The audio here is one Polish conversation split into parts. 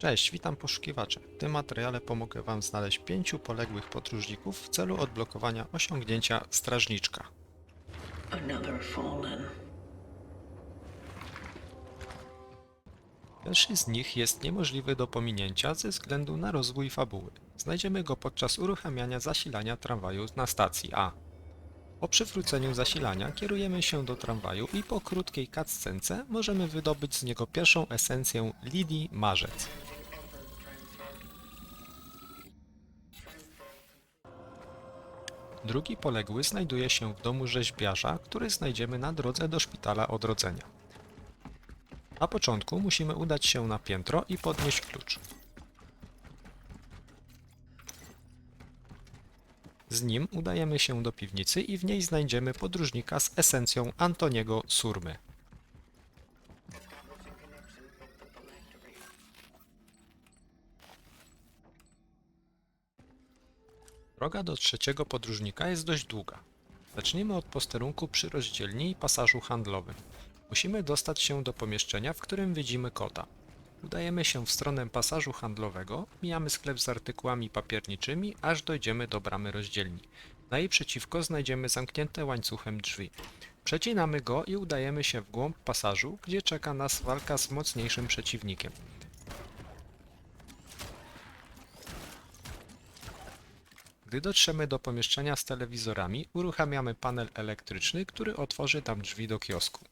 Cześć, witam poszukiwacze. W tym materiale pomogę Wam znaleźć pięciu poległych podróżników w celu odblokowania osiągnięcia Strażniczka. Pierwszy z nich jest niemożliwy do pominięcia ze względu na rozwój fabuły. Znajdziemy go podczas uruchamiania zasilania tramwaju na stacji A. Po przywróceniu zasilania kierujemy się do tramwaju i po krótkiej cutscence możemy wydobyć z niego pierwszą esencję Lidii Marzec. Drugi poległy znajduje się w domu rzeźbiarza, który znajdziemy na drodze do szpitala odrodzenia. Na początku musimy udać się na piętro i podnieść klucz. Z nim udajemy się do piwnicy i w niej znajdziemy podróżnika z esencją Antoniego Surmy. Droga do trzeciego podróżnika jest dość długa. Zacznijmy od posterunku przy rozdzielni i pasażu handlowym. Musimy dostać się do pomieszczenia, w którym widzimy kota. Udajemy się w stronę pasażu handlowego, mijamy sklep z artykułami papierniczymi, aż dojdziemy do bramy rozdzielni. Na jej przeciwko znajdziemy zamknięte łańcuchem drzwi. Przecinamy go i udajemy się w głąb pasażu, gdzie czeka nas walka z mocniejszym przeciwnikiem. Gdy dotrzemy do pomieszczenia z telewizorami, uruchamiamy panel elektryczny, który otworzy nam drzwi do kiosku.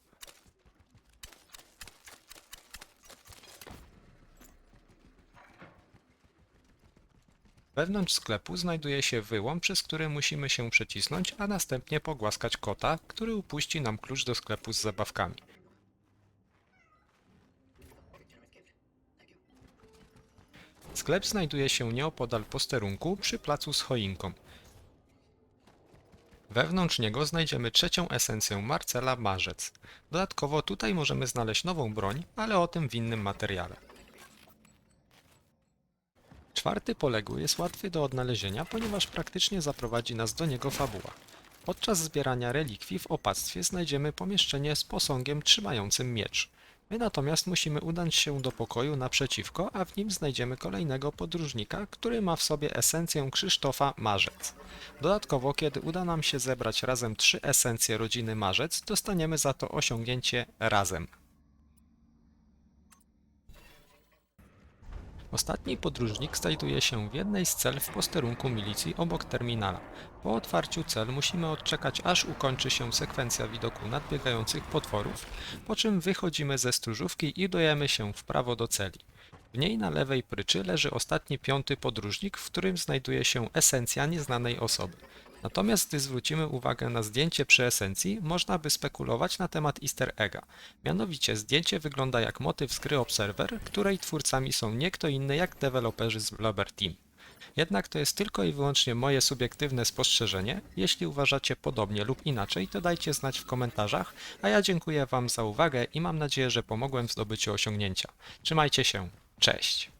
Wewnątrz sklepu znajduje się wyłom, przez który musimy się przecisnąć, a następnie pogłaskać kota, który upuści nam klucz do sklepu z zabawkami. Sklep znajduje się nieopodal posterunku przy placu z choinką. Wewnątrz niego znajdziemy trzecią esencję Marcela Marzec. Dodatkowo tutaj możemy znaleźć nową broń, ale o tym w innym materiale. Czwarty poległy jest łatwy do odnalezienia, ponieważ praktycznie zaprowadzi nas do niego fabuła. Podczas zbierania relikwii w opactwie znajdziemy pomieszczenie z posągiem trzymającym miecz. My natomiast musimy udać się do pokoju naprzeciwko, a w nim znajdziemy kolejnego podróżnika, który ma w sobie esencję Krzysztofa Marzec. Dodatkowo, kiedy uda nam się zebrać razem trzy esencje rodziny Marzec, dostaniemy za to osiągnięcie razem. Ostatni podróżnik znajduje się w jednej z cel w posterunku milicji obok terminala. Po otwarciu cel musimy odczekać aż ukończy się sekwencja widoku nadbiegających potworów, po czym wychodzimy ze stróżówki i dojemy się w prawo do celi. W niej na lewej pryczy leży ostatni piąty podróżnik, w którym znajduje się esencja nieznanej osoby. Natomiast gdy zwrócimy uwagę na zdjęcie przy esencji, można by spekulować na temat easter egga. Mianowicie zdjęcie wygląda jak motyw z gry Observer, której twórcami są nie kto inny jak deweloperzy z Blubber Team. Jednak to jest tylko i wyłącznie moje subiektywne spostrzeżenie. Jeśli uważacie podobnie lub inaczej, to dajcie znać w komentarzach, a ja dziękuję Wam za uwagę i mam nadzieję, że pomogłem w zdobyciu osiągnięcia. Trzymajcie się, cześć!